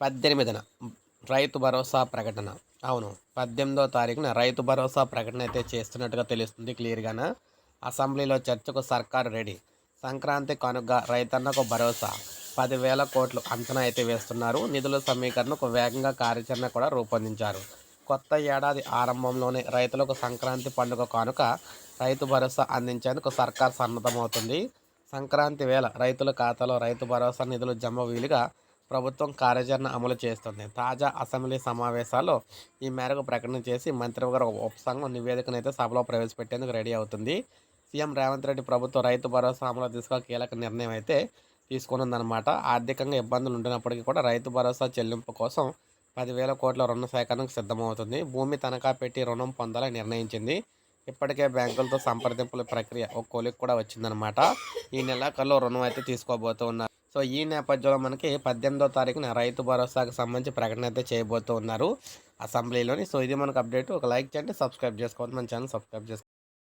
పద్దెనిమిదిన. రైతు భరోసా ప్రకటన. అవును పద్దెనిమిదో తారీఖున రైతు భరోసా ప్రకటన అయితే చేస్తున్నట్టుగా తెలుస్తుంది క్లియర్గాన? అసెంబ్లీలో చర్చకు సర్కారు రెడీ. సంక్రాంతి కనుక రైతన్నకు భరోసా. పదివేల కోట్లు అంచనా అయితే వేస్తున్నారు. నిధుల సమీకరణకు వేగంగా కార్యాచరణ కూడా రూపొందించారు. కొత్త ఏడాది ఆరంభంలోనే రైతులకు సంక్రాంతి పండుగ కానుక రైతు భరోసా అందించేందుకు సర్కార్ సన్నద్ధమవుతుంది. సంక్రాంతి వేళ రైతుల ఖాతాలో రైతు భరోసా నిధులు జమ వీలుగా ప్రభుత్వం కార్యాచరణ అమలు చేస్తుంది. తాజా అసెంబ్లీ సమావేశాల్లో ఈ మేరకు ప్రకటన చేసి మంత్రివర్గ ఉపసంఘం నివేదికనైతే సభలో ప్రవేశపెట్టేందుకు రెడీ అవుతుంది. సీఎం రేవంత్ రెడ్డి ప్రభుత్వం రైతు భరోసా అమలు దిశగా కీలక నిర్ణయం అయితే తీసుకున్నదనమాట ఆర్థికంగా ఇబ్బందులు ఉంటున్నప్పటికీ కూడా రైతు భరోసా చెల్లింపు కోసం పదివేల కోట్ల రుణ సేకరణకు సిద్ధమవుతుంది. భూమి తనఖా పెట్టి రుణం పొందాలని నిర్ణయించింది. ఇప్పటికే బ్యాంకులతో సంప్రదింపుల ప్రక్రియ ఒక కొలిక్ కూడా వచ్చిందనమాట ఈ నెలాఖరులో రుణం అయితే తీసుకోబోతున్నారు. సో ఈ నేపథ్యంలో మనకి పద్దెనిమిదో తారీఖున రైతు భరోసాకు సంబంధించి ప్రకటన అయితే చేయబోతూ ఉన్నారు అసెంబ్లీలోని. సో ఇది మనకు అప్డేట్. ఒక లైక్ చేయండి సబ్స్క్రైబ్ చేసుకోవాలి మన ఛానల్ సబ్స్క్రైబ్ చేసుకోండి.